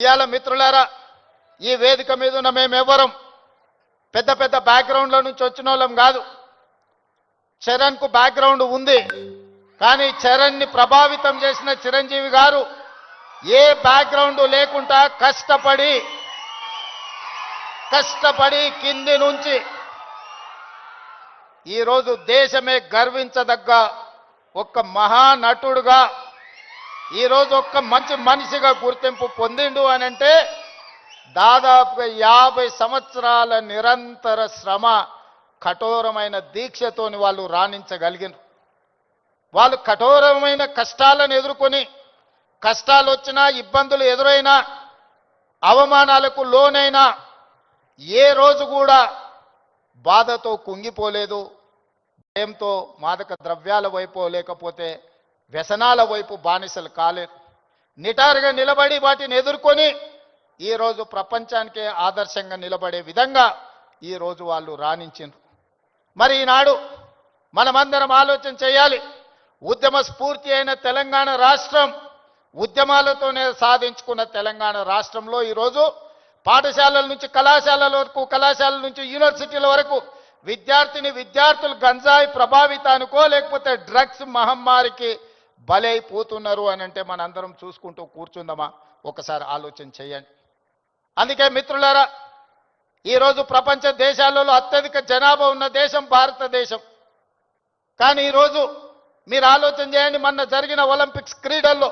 ఇవాళ మిత్రులారా ఈ వేదిక మీద ఉన్న మేమెవ్వరం పెద్ద పెద్ద బ్యాక్గ్రౌండ్ల నుంచి వచ్చిన వాళ్ళం కాదు. చరణ్కు బ్యాక్గ్రౌండ్ ఉంది. కానీ చరణ్ని ప్రభావితం చేసిన చిరంజీవి గారు ఏ బ్యాక్గ్రౌండ్ లేకుండా కష్టపడి కష్టపడి కింది నుంచి ఈరోజు దేశమే గర్వించదగ్గ ఒక్క మహానటుడుగా ఈరోజు ఒక్క మంచి మనిషిగా గుర్తింపు పొందిండు అని అంటే దాదాపుగా యాభై సంవత్సరాల నిరంతర శ్రమ కఠోరమైన దీక్షతోని వాళ్ళు రాణించగలిగినారు వాళ్ళు కఠోరమైన కష్టాలను ఎదుర్కొని కష్టాలు వచ్చినా ఇబ్బందులు ఎదురైనా అవమానాలకు లోనైనా ఏ రోజు కూడా బాధతో కుంగిపోలేదు. భయంతో మాదక ద్రవ్యాల వైపు లేకపోతే వ్యసనాల వైపు బానిసలు కాలేదు నిటారుగా నిలబడి వాటిని ఎదుర్కొని ఈరోజు ప్రపంచానికే ఆదర్శంగా నిలబడే విధంగా ఈరోజు వాళ్ళు రాణించిండ్రు. మరి ఈనాడు మనమందరం ఆలోచన చేయాలి. ఉద్యమ స్ఫూర్తి అయిన తెలంగాణ రాష్ట్రం ఉద్యమాలతోనే సాధించుకున్న తెలంగాణ రాష్ట్రంలో ఈరోజు పాఠశాలల నుంచి కళాశాలల వరకు కళాశాలల నుంచి యూనివర్సిటీల వరకు విద్యార్థిని విద్యార్థులు గంజాయి ప్రభావితానికో లేకపోతే డ్రగ్స్ మహమ్మారికి బలైపోతున్నారు అని అంటే మనందరం చూసుకుంటూ కూర్చుందామా? ఒకసారి ఆలోచన చేయండి. అందుకే మిత్రులారా ఈరోజు ప్రపంచ దేశాలలో అత్యధిక జనాభా ఉన్న దేశం భారతదేశం. కానీ ఈరోజు మీరు ఆలోచన చేయండి మొన్న జరిగిన ఒలింపిక్స్ క్రీడల్లో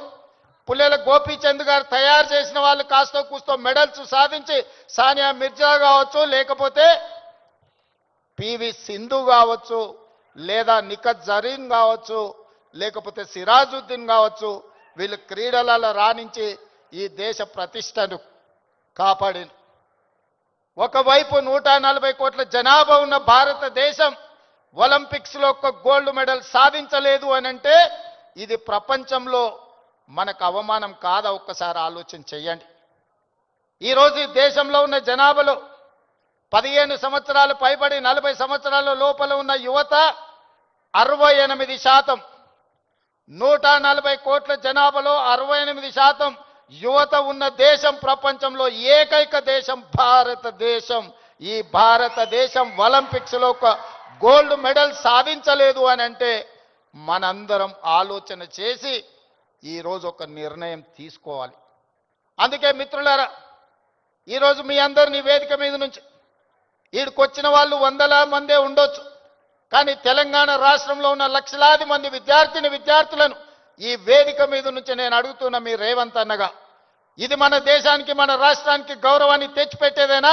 పుల్లెల గోపీచంద్ గారు తయారు చేసిన వాళ్ళు కాస్తో కూస్తో మెడల్స్ సాధించి సానియా మిర్జా కావచ్చు లేకపోతే పివి సింధు కావచ్చు లేదా నిఖత్ జరీన్ కావచ్చు లేకపోతే సిరాజుద్దీన్ కావచ్చు వీళ్ళు క్రీడలలో రాణించి ఈ దేశ ప్రతిష్టను కాపాడింది ఒకవైపు నూట నలభై కోట్ల జనాభా ఉన్న భారతదేశం ఒలింపిక్స్లో ఒక ఒక్క గోల్డ్ మెడల్ సాధించలేదు అని అంటే ఇది ప్రపంచంలో మనకు అవమానం కాదా? ఒక్కసారి ఆలోచన చేయండి. ఈరోజు ఈ దేశంలో ఉన్న జనాభాలో పదిహేను సంవత్సరాలు పైబడి నలభై సంవత్సరాల లోపల ఉన్న యువత అరవై ఎనిమిది శాతం నూట నలభై కోట్ల జనాభాలో అరవై ఎనిమిది శాతం యువత ఉన్న దేశం ప్రపంచంలో ఏకైక దేశం భారతదేశం. ఈ భారతదేశం ఒలింపిక్స్లో ఒక గోల్డ్ మెడల్ సాధించలేదు అని అంటే మనందరం ఆలోచన చేసి ఈరోజు ఒక నిర్ణయం తీసుకోవాలి. అందుకే మిత్రులారా ఈరోజు మీ అందరినీ వేదిక మీద నుంచి ఈడికొచ్చిన వాళ్ళు వందల మందే ఉండొచ్చు. కానీ తెలంగాణ రాష్ట్రంలో ఉన్న లక్షలాది మంది విద్యార్థిని విద్యార్థులను ఈ వేదిక మీద నుంచి నేను అడుగుతున్న మీ రేవంత్ అన్నగా ఇది మన దేశానికి మన రాష్ట్రానికి గౌరవాన్ని తెచ్చిపెట్టేదేనా?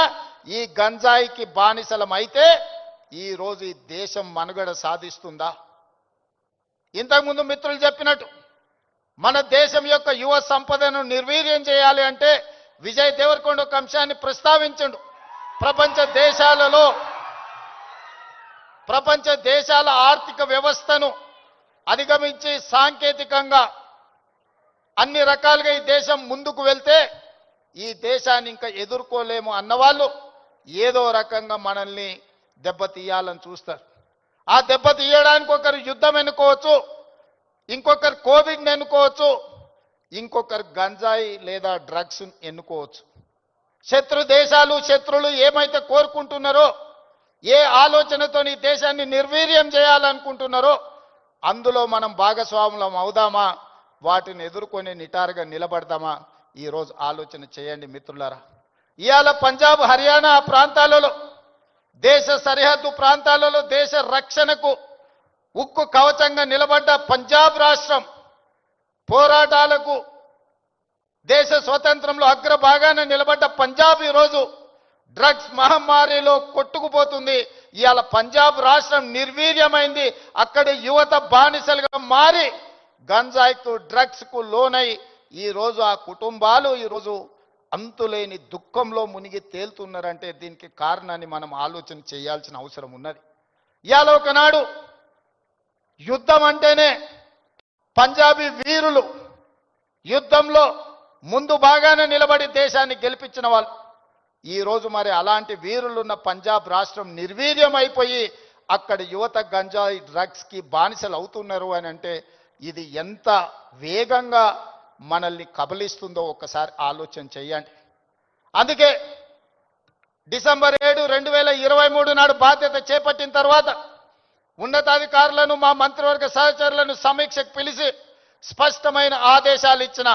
ఈ గంజాయికి బానిసలం అయితే ఈ దేశం మనుగడ సాధిస్తుందా? ఇంతకుముందు మిత్రులు చెప్పినట్టు మన దేశం యొక్క యువ సంపదను నిర్వీర్యం చేయాలి అంటే విజయ్ దేవరకొండ ఒక అంశాన్ని ప్రస్తావించండు. ప్రపంచ దేశాలలో ప్రపంచ దేశాల ఆర్థిక వ్యవస్థను అధిగమించి సాంకేతికంగా అన్ని రకాలుగా ఈ దేశం ముందుకు వెళ్తే ఈ దేశాన్ని ఇంకా ఎదుర్కోలేము అన్నవాళ్ళు ఏదో రకంగా మనల్ని దెబ్బతీయాలని చూస్తారు. ఆ దెబ్బతీయడానికి ఒకరు యుద్ధం ఎన్నుకోవచ్చు ఇంకొకరు కోవిడ్ని ఎన్నుకోవచ్చు ఇంకొకరు గంజాయి లేదా డ్రగ్స్ ఎన్నుకోవచ్చు. శత్రు దేశాలు శత్రులు ఏమైతే కోరుకుంటున్నారో ఏ ఆలోచనతో ఈ దేశాన్ని నిర్వీర్యం చేయాలనుకుంటున్నారో అందులో మనం భాగస్వాములం అవుదామా? వాటిని ఎదుర్కొని నిటారుగా నిలబడదామా? ఈరోజు ఆలోచన చేయండి మిత్రులారా. ఇవాళ పంజాబ్ హర్యానా ప్రాంతాలలో దేశ సరిహద్దు ప్రాంతాలలో దేశ రక్షణకు ఉక్కు కవచంగా నిలబడ్డ పంజాబ్ రాష్ట్రం పోరాటాలకు దేశ స్వతంత్రంలో అగ్రభాగాన నిలబడ్డ పంజాబ్ ఈరోజు డ్రగ్స్ మహమ్మారిలో కొట్టుకుపోతుంది. ఇవాళ పంజాబ్ రాష్ట్రం నిర్వీర్యమైంది. అక్కడి యువత బానిసలుగా మారి గంజాయికు డ్రగ్స్కు లోనై ఈ రోజు ఆ కుటుంబాలు ఈరోజు అంతులేని దుఃఖంలో మునిగి తేలుతున్నారంటే దీనికి కారణాన్ని మనం ఆలోచన చేయాల్సిన అవసరం ఉన్నది. ఇవాళ ఒకనాడు యుద్ధం అంటేనే పంజాబీ వీరులు యుద్ధంలో ముందు బాగానే నిలబడి దేశాన్ని గెలిపించిన వాళ్ళు. ఈ రోజు మరి అలాంటి వీరులున్న పంజాబ్ రాష్ట్రం నిర్వీర్యం అయిపోయి యువత గంజాయి డ్రగ్స్కి బానిసలు అవుతున్నారు అని అంటే ఇది ఎంత వేగంగా మనల్ని కబలిస్తుందో ఒక్కసారి ఆలోచన చేయండి. అందుకే డిసెంబర్ ఏడు రెండు వేల ఇరవై మూడు నాడు బాధ్యత చేపట్టిన తర్వాత ఉన్నతాధికారులను మా మంత్రివర్గ సహచరులను సమీక్షకు పిలిచి స్పష్టమైన ఆదేశాలు ఇచ్చిన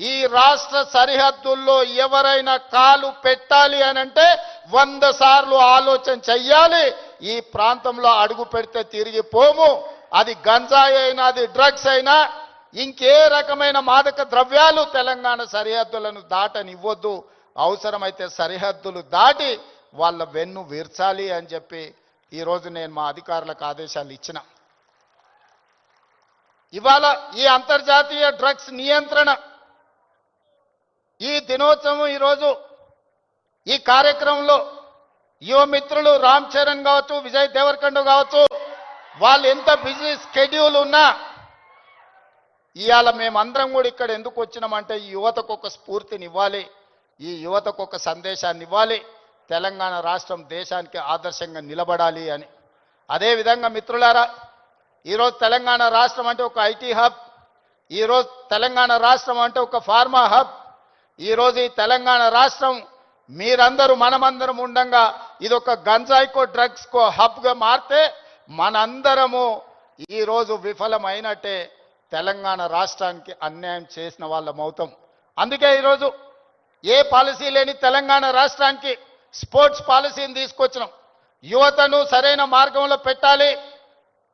ఈ రాష్ట్ర సరిహద్దుల్లో ఎవరైనా కాలు పెట్టాలి అని అంటే వంద సార్లు ఆలోచన చెయ్యాలి. ఈ ప్రాంతంలో అడుగు పెడితే తిరిగి పోము. అది గంజాయి అయినా అది డ్రగ్స్ అయినా ఇంకే రకమైన మాదక ద్రవ్యాలు తెలంగాణ సరిహద్దులను దాటనివ్వద్దు. అవసరమైతే సరిహద్దులు దాటి వాళ్ళ వెన్ను విర్చాలి అని చెప్పి ఈరోజు నేను మా అధికారులకు ఆదేశాలు ఇచ్చిన. ఇవాళ ఈ అంతర్జాతీయ డ్రగ్స్ నియంత్రణ ఈ దినోత్సవం ఈరోజు ఈ కార్యక్రమంలో యువ మిత్రులు రామ్ చరణ్ కావచ్చు విజయ్ దేవరకొండ కావచ్చు వాళ్ళు ఎంత బిజీ స్కెడ్యూల్ ఉన్నా ఇవాళ మేమందరం కూడా ఇక్కడ ఎందుకు వచ్చినామంటే ఈ యువతకు ఒక స్ఫూర్తిని ఇవ్వాలి ఈ యువతకు ఒక సందేశాన్ని ఇవ్వాలి తెలంగాణ రాష్ట్రం దేశానికి ఆదర్శంగా నిలబడాలి అని. అదేవిధంగా మిత్రులారా ఈరోజు తెలంగాణ రాష్ట్రం అంటే ఒక ఐటీ హబ్ ఈరోజు తెలంగాణ రాష్ట్రం అంటే ఒక ఫార్మా హబ్ ఈరోజు ఈ తెలంగాణ రాష్ట్రం మీరందరూ మనమందరం ఉండంగా ఇది ఒక గంజాయికో డ్రగ్స్కో హబ్గా మారితే మనందరము ఈరోజు విఫలమైనట్టే తెలంగాణ రాష్ట్రానికి అన్యాయం చేసిన వాళ్ళం అవుతాం. అందుకే ఈరోజు ఏ పాలసీ లేని తెలంగాణ రాష్ట్రానికి స్పోర్ట్స్ పాలసీని తీసుకొచ్చినాం. యువతను సరైన మార్గంలో పెట్టాలి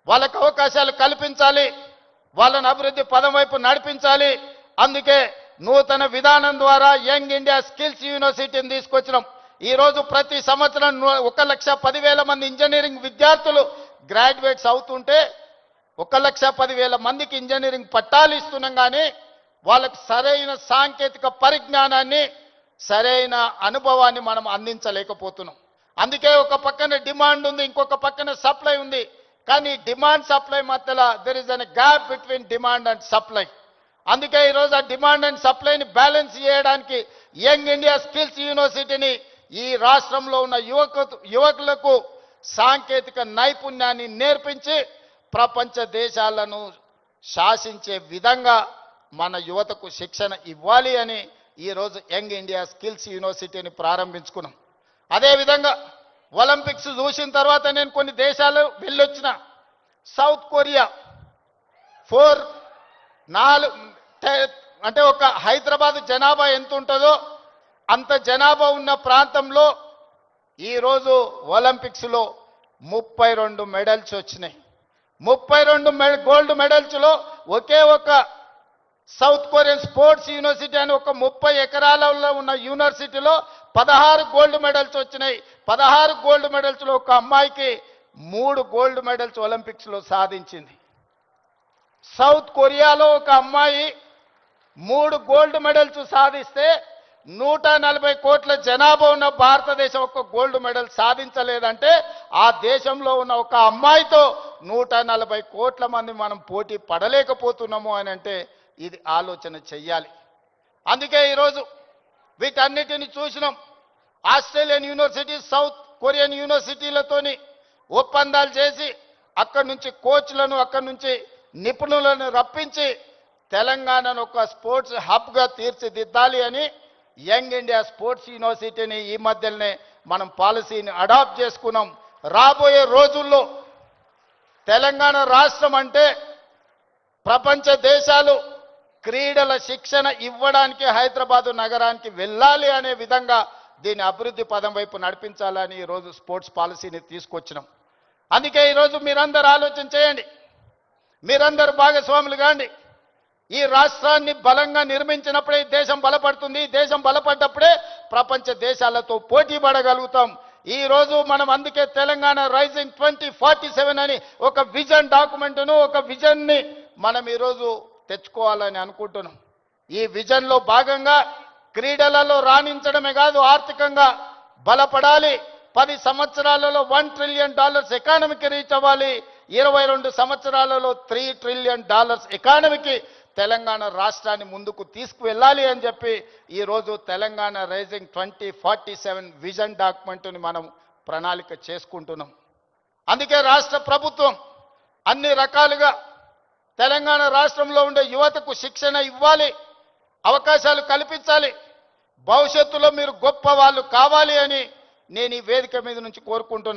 వాళ్ళకు అవకాశాలు కల్పించాలి వాళ్ళని అభివృద్ధి పదం వైపు నడిపించాలి. అందుకే నూతన విధానం ద్వారా యంగ్ ఇండియా స్కిల్స్ యూనివర్సిటీని తీసుకొచ్చినాం. ఈరోజు ప్రతి సంవత్సరం ఒక లక్ష పదివేల మంది ఇంజనీరింగ్ విద్యార్థులు గ్రాడ్యుయేట్స్ అవుతుంటే ఒక లక్ష పదివేల మందికి ఇంజనీరింగ్ పట్టాలు ఇస్తున్నాం కానీ వాళ్ళకు సరైన సాంకేతిక పరిజ్ఞానాన్ని సరైన అనుభవాన్ని మనం అందించలేకపోతున్నాం. అందుకే ఒక పక్కన డిమాండ్ ఉంది ఇంకొక పక్కన సప్లై ఉంది. కానీ డిమాండ్ సప్లై మధ్యలో there is an gap between demand and supply అందుకే ఈరోజు ఆ డిమాండ్ అండ్ సప్లైని బ్యాలెన్స్ చేయడానికి యంగ్ ఇండియా స్కిల్స్ యూనివర్సిటీని ఈ రాష్ట్రంలో ఉన్న యువక యువకులకు సాంకేతిక నైపుణ్యాన్ని నేర్పించి ప్రపంచ దేశాలను శాసించే విధంగా మన యువతకు శిక్షణ ఇవ్వాలి అని ఈరోజు యంగ్ ఇండియా స్కిల్స్ యూనివర్సిటీని ప్రారంభించుకున్నాం. అదేవిధంగా ఒలింపిక్స్ చూసిన తర్వాత నేను కొన్ని దేశాలు వెళ్ళొచ్చిన. సౌత్ కొరియా ఫోర్ నాలుగు అంటే ఒక హైదరాబాద్ జనాభా ఎంత ఉంటుందో అంత జనాభా ఉన్న ప్రాంతంలో ఈరోజు ఒలింపిక్స్లో ముప్పై రెండు మెడల్స్ వచ్చినాయి. ముప్పై రెండు గోల్డ్ మెడల్స్లో ఒకే ఒక సౌత్ కొరియన్ స్పోర్ట్స్ యూనివర్సిటీ అని ఒక ముప్పై ఎకరాలలో ఉన్న యూనివర్సిటీలో పదహారు గోల్డ్ మెడల్స్ వచ్చినాయి. పదహారు గోల్డ్ మెడల్స్లో ఒక అమ్మాయికి మూడు గోల్డ్ మెడల్స్ ఒలింపిక్స్లో సాధించింది. సౌత్ కొరియాలో ఒక అమ్మాయి మూడు గోల్డ్ మెడల్స్ సాధిస్తే నూట నలభై కోట్ల జనాభా ఉన్న భారతదేశం ఒక గోల్డ్ మెడల్ సాధించలేదంటే ఆ దేశంలో ఉన్న ఒక అమ్మాయితో నూట నలభై కోట్ల మంది మనం పోటీ పడలేకపోతున్నాము అని అంటే ఇది ఆలోచన చెయ్యాలి. అందుకే ఈరోజు వీటన్నిటిని చూసినాం. ఆస్ట్రేలియన్ యూనివర్సిటీ సౌత్ కొరియన్ యూనివర్సిటీలతోని ఒప్పందాలు చేసి అక్కడి నుంచి కోచ్లను అక్కడి నుంచి నిపుణులను రప్పించి తెలంగాణను ఒక స్పోర్ట్స్ హబ్గా తీర్చిదిద్దాలి అని యంగ్ ఇండియా స్పోర్ట్స్ యూనివర్సిటీని ఈ మధ్యలోనే మనం పాలసీని అడాప్ట్ చేసుకున్నాం. రాబోయే రోజుల్లో తెలంగాణ రాష్ట్రం అంటే ప్రపంచ దేశాలు క్రీడల శిక్షణ ఇవ్వడానికి హైదరాబాదు నగరానికి వెళ్ళాలి అనే విధంగా దీని అభివృద్ధి పదం వైపు నడిపించాలని ఈరోజు స్పోర్ట్స్ పాలసీని తీసుకొచ్చినాం. అందుకే ఈరోజు మీరందరూ ఆలోచన చేయండి. మీరందరూ భాగస్వాములు కాండి. ఈ రాష్ట్రాన్ని బలంగా నిర్మించినప్పుడే దేశం బలపడుతుంది. దేశం బలపడ్డప్పుడే ప్రపంచ దేశాలతో పోటీ పడగలుగుతాం. ఈ రోజు మనం అందుకే Telangana rising twenty forty seven అని ఒక విజన్ డాక్యుమెంట్ను ఒక విజన్ని మనం ఈరోజు తెచ్చుకోవాలని అనుకుంటున్నాం. ఈ విజన్లో భాగంగా క్రీడలలో రాణించడమే కాదు ఆర్థికంగా బలపడాలి. పది సంవత్సరాలలో వన్ ట్రిలియన్ డాలర్స్ ఎకానమీకి రీచ్ అవ్వాలి. ఇరవై రెండు సంవత్సరాలలో త్రీ ట్రిలియన్ డాలర్స్ ఎకానమీకి తెలంగాణ రాష్ట్రాన్ని ముందుకు తీసుకువెళ్ళాలి అని చెప్పి ఈరోజు Telangana rising twenty forty seven vision డాక్యుమెంట్ని మనం ప్రణాళిక చేసుకుంటున్నాం. అందుకే రాష్ట్ర ప్రభుత్వం అన్ని రకాలుగా తెలంగాణ రాష్ట్రంలో ఉండే యువతకు శిక్షణ ఇవ్వాలి అవకాశాలు కల్పించాలి భవిష్యత్తులో మీరు గొప్ప వాళ్ళు కావాలి అని నేను ఈ వేదిక మీద నుంచి కోరుకుంటున్నాను